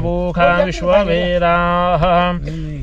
पूखा विश्ववेदाः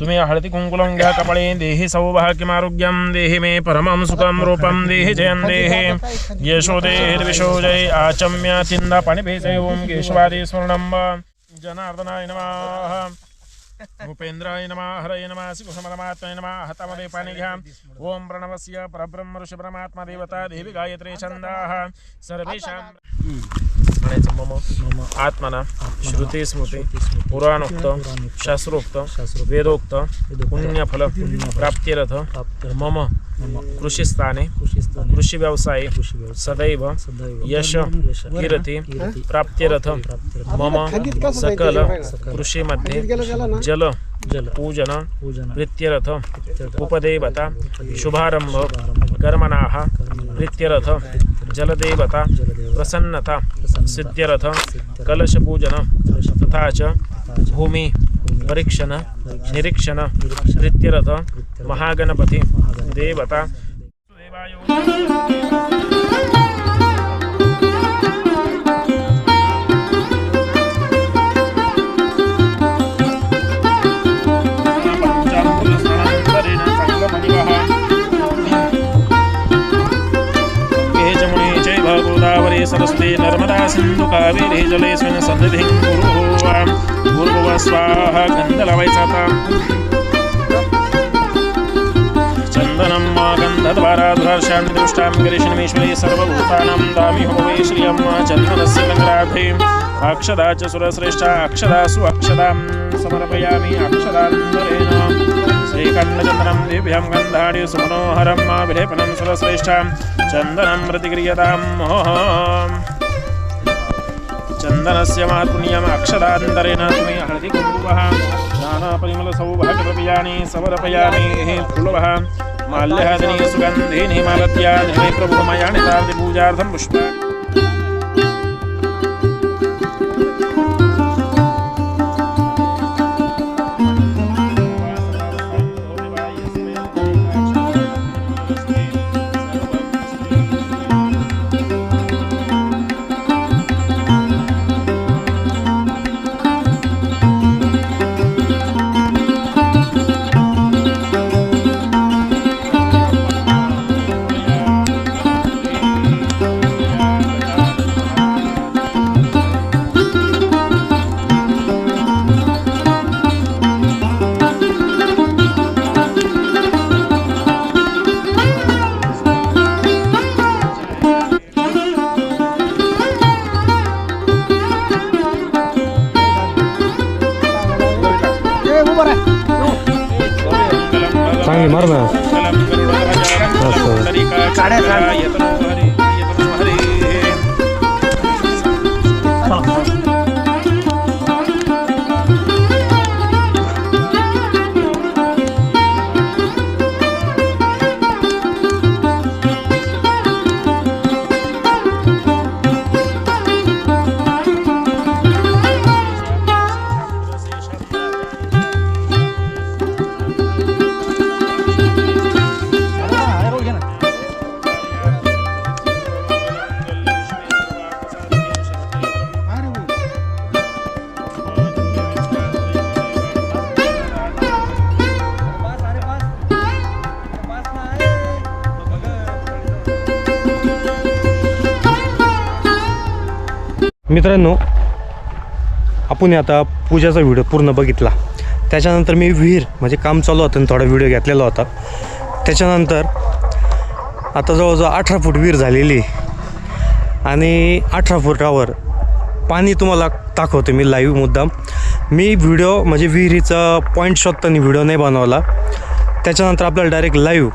तुम्ही हळदी कुंकुलं घ्या कपाळे देहि सौभाग्यमारोग्यं देहि मे परमं सुखं रूपं देहि जयं देहि यशो देहिर्विशो जय आचम्य चिन्दा पाणी भेजे ओम केशवादी जनार्दनाय नमः। भूपेंद्राय नमः हरये नमः शिवसमरमात्मने नमः हतामध्ये पाणी घ्या। ओम प्रणवस्य परब्रह्म ऋषी परमात्मा देवता देवी गायत्री छंदाः सर्वेषां म्हणायचं मम आत्मना श्रुती स्मृती पुराणोक्त शास्त्रोक्त वेदोक्त पुण्यफल प्राप्तिरथ मम कृषिस्थाने कृषी व्यवसाये सदैव यश कीर्ती प्राप्तिरथ मम सकल कृषीमध्ये जल पूजन प्रीत्यरथ उपदेवता शुभारंभ कर्मणाः प्रीत्यरथ जलदेवता प्रसन्नता सिद्ध्यरथ कलशपूजन तथा च भूमी परीक्षण निरीक्षण प्रीत्यरथ महागणपती देवता। सिंधू कावेरी जलेस्मिन् सन्निधिं कुरु गुरुव स्वाहा गंध लावायचा आता चंदनं मा गन्धद्वारा दृष्टां गिरीशनमीश्वरी सर्वभूतानां दामि होवे श्रियं चन्दनस्य नगराधे अक्षदा च सुरश्रेष्ठा अक्षदासु अक्षदां समर्पयामि अक्षदान्तरेण श्रीकण्डचन्दनं दिव्यं गन्धाडि सुमनोहरं विलेपनं सुरश्रेष्ठां चन्दनं प्रतिक्रियतां मोहम् चन्दनस्य मातुर्यम् अक्षदान्तरेण तुम्ही हळदी कुंकुमः नानापरिमलसौभाग्यद्रव्याणि समर्पयामि फुलवः। माल्यहादिनी सुगन्धिनी मालत्या प्रभुमयानि तार्ति पूजार्थं पुष्पाणि साडेसात मित्रांनो आपण आता पूजाचा व्हिडिओ पूर्ण बघितला. त्याच्यानंतर मी विहीर म्हणजे काम चालू होतं आणि थोडा व्हिडिओ घेतलेला होता. त्याच्यानंतर आता जवळजवळ अठरा फूट विहीर झालेली आणि अठरा फुटावर पाणी तुम्हाला दाखवतो मी लाईव्ह मुद्दाम. मी व्हिडिओ म्हणजे विहिरीचा पॉईंट शोधताना व्हिडिओ नाही बनवला. त्याच्यानंतर आपल्याला डायरेक्ट लाईव्ह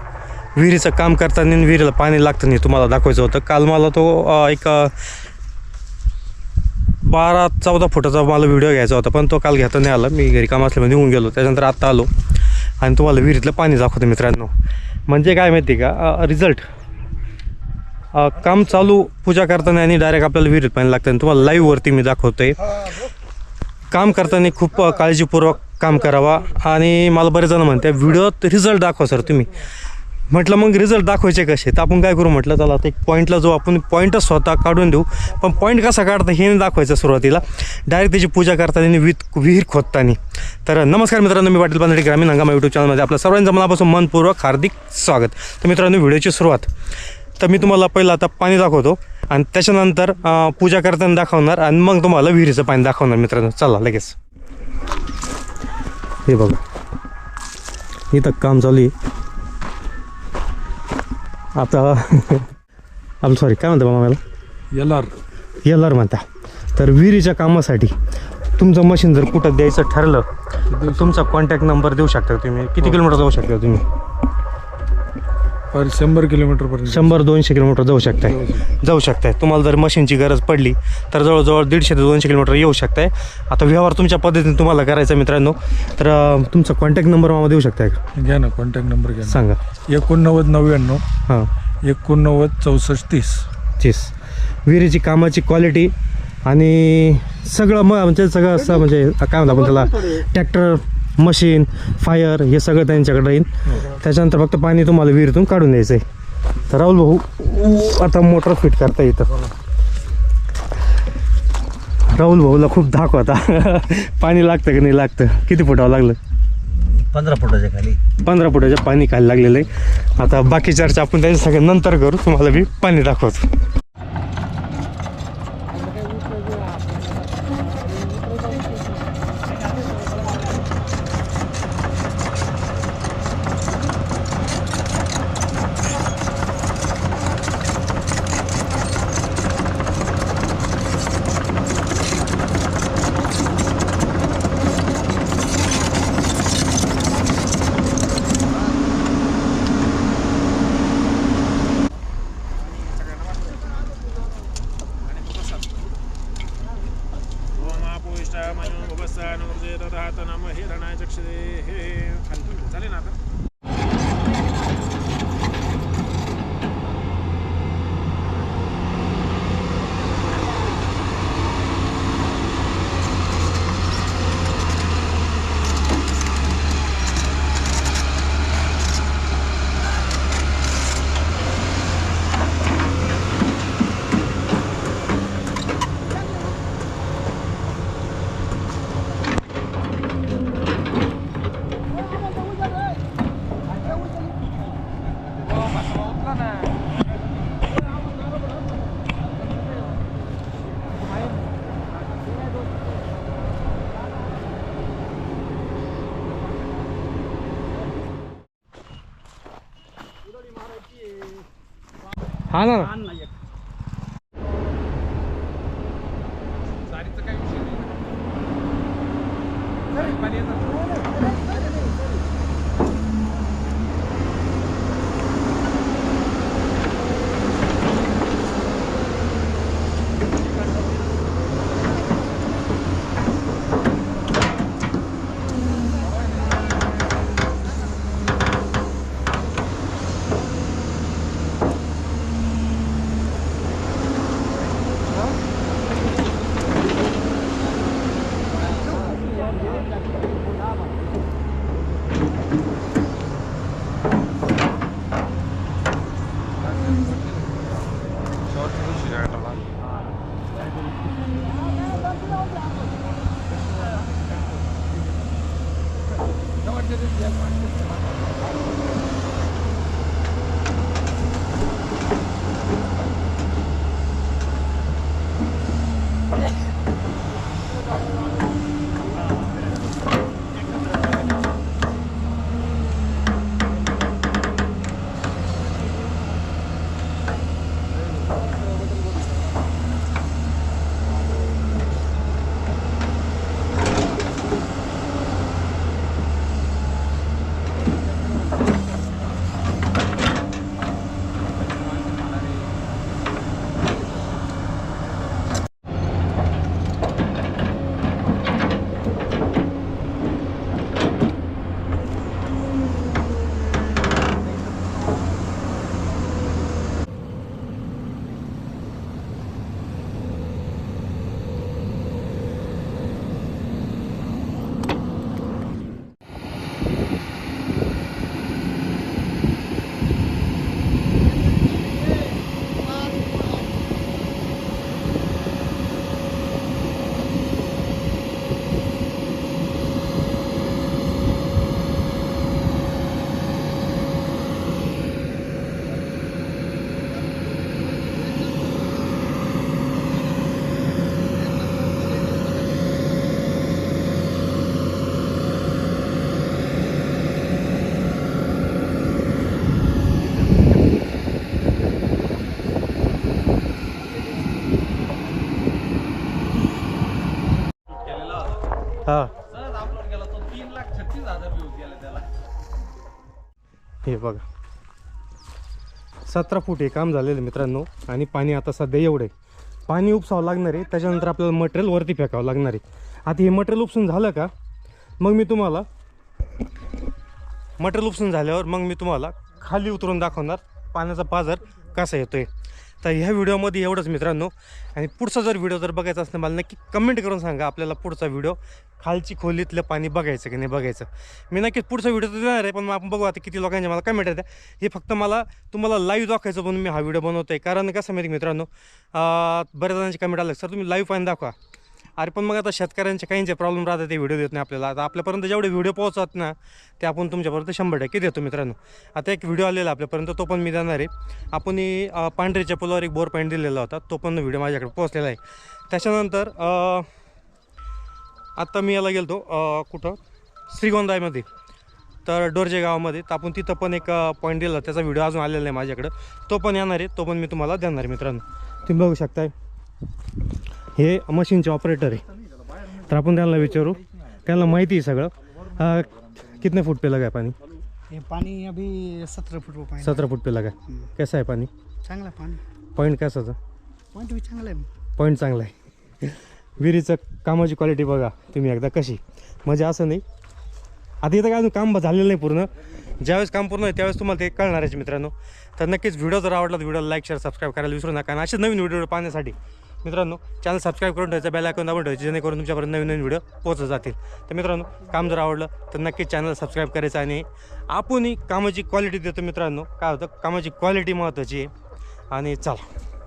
विहिरीचं काम करताना विहिरीला पाणी लागताना तुम्हाला दाखवायचं होतं. काल मला तो एक बारा चौदा फुटाचा मला व्हिडिओ घ्यायचा होता पण तो काल घेता नाही आला. मी घरी काम असल्यामुळे निघून गेलो. त्याच्यानंतर आत्ता आलो. आणि तुम्हाला विहिरीतलं पाणी दाखवतो मित्रांनो. म्हणजे काय माहिती आहे का? रिझल्ट काम चालू पूजा करताना आणि डायरेक्ट आपल्याला विहिरीत पाणी लागतं. आणि तुम्हाला लाईव्हवरती मी दाखवतो काम करताना खूप काळजीपूर्वक काम करावा. आणि मला बरेच जण म्हणते व्हिडिओत रिझल्ट दाखवा सर तुम्ही. म्हटलं मग रिझल्ट दाखवायचे कसे? तर आपण काय करू म्हटलं चला आता एक पॉईंटला जो आपण पॉईंटच स्वतः काढून देऊ. पण पॉईंट कसा काढता हे नाही दाखवायचं सुरुवातीला. डायरेक्ट त्याची पूजा करताना विथ विहीर खोदताना. तर नमस्कार मित्रांनो मी पाटील पांढरे ग्रामीण हंगामा यूट्यूब चॅनलमध्ये आपल्या सर्वांचं मनापासून मनपूर्वक हार्दिक स्वागत. तर मित्रांनो व्हिडिओची सुरुवात. तर मी तुम्हाला पहिलं आता पाणी दाखवतो आणि त्याच्यानंतर पूजा करताना दाखवणार आणि मग तुम्हाला विहिरीचं पाणी दाखवणार मित्रांनो. चला लगेच. हे बघा. इथं काम चालू आहे. आता आम सॉरी काय म्हणता मामा मला एल आर एल आर म्हणता. तर विहिरीच्या कामासाठी तुमचं मशीन जर कुठं द्यायचं ठरलं तर तुमचा कॉन्टॅक्ट नंबर देऊ शकता तुम्ही. किती किलोमीटर जाऊ शकता तुम्ही? पर शंभर किलोमीटर पर्यंत. शंभर दोनशे किलोमीटर जाऊ शकताय. जाऊ शकताय. तुम्हाला जर मशीनची गरज पडली तर जवळजवळ दीडशे ते दोनशे किलोमीटर येऊ शकताय. आता व्यवहार तुमच्या पद्धतीने तुम्हाला करायचा मित्रांनो. तर अं, तुमचा कॉन्टॅक्ट नंबर मला देऊ शकताय का? घ्या ना कॉन्टॅक्ट नंबर घ्या ना. सांगा. एकोणनव्वद नव्याण्णव हां. एकोणनव्वद चौसष्ट तीस. चीस विहिरीची कामाची क्वालिटी आणि सगळं मग म्हणजे सगळं असं म्हणजे काय म्हणतो आपण त्याला ट्रॅक्टर मशीन फायर हे सगळं त्यांच्याकडे येईल त्याच्यानंतर फक्त पाणी तुम्हाला विहिरीतून काढून द्यायचं आहे तर राहुल भाऊ आता मोटर फिट करता येतं राहुल भाऊला खूप धाक होता. पाणी लागतं की नाही लागतं? किती फुटावं लागलं? पंधरा फुटाच्या खाली. पंधरा फुटाच्या पाणी खायला लागलेलं आहे. आता बाकी चर्चा आपण त्याच्या सगळं नंतर करू. तुम्हाला मी पाणी दाखवतो. चालेल ना आता? 爬那了 हा. हे बघा. सतरा फूट हे काम झालेलं आहे मित्रांनो. आणि पाणी आता सध्या एवढं आहे. पाणी उपसावं लागणार आहे. त्याच्यानंतर आपल्याला मटेरियल वरती फेकावं लागणार आहे. आता हे मटेरियल उपसून झालं का? मग मी तुम्हाला मटेरियल उपसून झाल्यावर मग मी तुम्हाला खाली उतरून दाखवणार पाण्याचा पाझर कसा येतोय. तर ह्या व्हिडिओमध्ये एवढंच मित्रांनो. आणि पुढचा जर व्हिडिओ जर बघायचा असेल मला नक्की कमेंट करून सांगा आपल्याला पुढचा व्हिडिओ. खालची खोलीतलं पाणी बघायचं की नाही बघायचं. मी नक्कीच पुढचा व्हिडिओ तर देणार आहे पण मग आपण बघू आता किती लोकांच्या मला कमेंट येत्या हे फक्त मला तुम्हाला लाईव्ह दाखवायचं म्हणून मी हा व्हिडिओ बनवतो आहे कारण कसं माहिती मित्रांनो? बऱ्याच जणांचे कमेंट आलं सर तुम्ही लाईव्ह पाणी दाखवा. अरे पण मग आता शेतकऱ्यांचे काहींचे प्रॉब्लेम राहतात ते व्हिडिओ देत नाही आपल्याला. आता आपल्यापर्यंत जेवढे व्हिडिओ पोहोचतात ना ते आपण तुमच्यापर्यंत शंभर टक्के देतो मित्रांनो. आता एक व्हिडिओ आलेला आपल्यापर्यंत तो पण मी देणार आहे. आपण पांढरेच्या पांढरीच्या पुलावर एक बोर पॉईंट दिलेला होता तो पण व्हिडिओ माझ्याकडे पोहोचलेला आहे. त्याच्यानंतर आत्ता मी याला गेलो कुठं? श्रीगोंदामध्ये तर डोरजे गावामध्ये. तर आपण तिथं पण एक पॉईंट दिला त्याचा व्हिडिओ अजून आलेला आहे माझ्याकडं. तो पण येणार आहे तो पण मी तुम्हाला देणार आहे मित्रांनो. तुम्ही बघू शकताय. हे मशीनचे ऑपरेटर आहे. तर आपण त्यांना विचारू. त्यांना माहिती आहे सगळं. कितने फूट पे लगा है पानी? ये पानी अभी सत्रह फुट पानी. सतरा फूट पे लगा है. कैसा आहे पाणी चांगला पाणी पॉईंट कसाचा पॉईंट बी चांगला आहे पॉईंट चांगला आहे विहिरीचं कामाची क्वालिटी बघा तुम्ही एकदा कशी. म्हणजे असं नाही. आता इथं काय अजून काम झालेलं नाही पूर्ण. ज्यावेळेस काम पूर्ण आहे त्यावेळेस तुम्हाला ते कळणार आहे मित्रांनो. तर नक्कीच व्हिडिओ जर आवडला तर व्हिडिओला लाईक शेअर सबस्क्राईब करायला विसरू नका. आणि असे नवीन व्हिडिओ पाहण्यासाठी मित्रांनो चॅनल सबस्क्राईब करून ठेवायचं बेल आयकॉन दाबून ठेवायचं जेणेकरून तुमच्यापर्यंत नवीन नवीन व्हिडिओ पोहोचत जातील. तर मित्रांनो काम जर आवडलं तर नक्कीच चॅनल सबस्क्राईब करायचं आणि आपणही कामाची क्वालिटी देतो मित्रांनो. काय होतं? कामाची क्वालिटी महत्त्वाची आहे. आणि चला.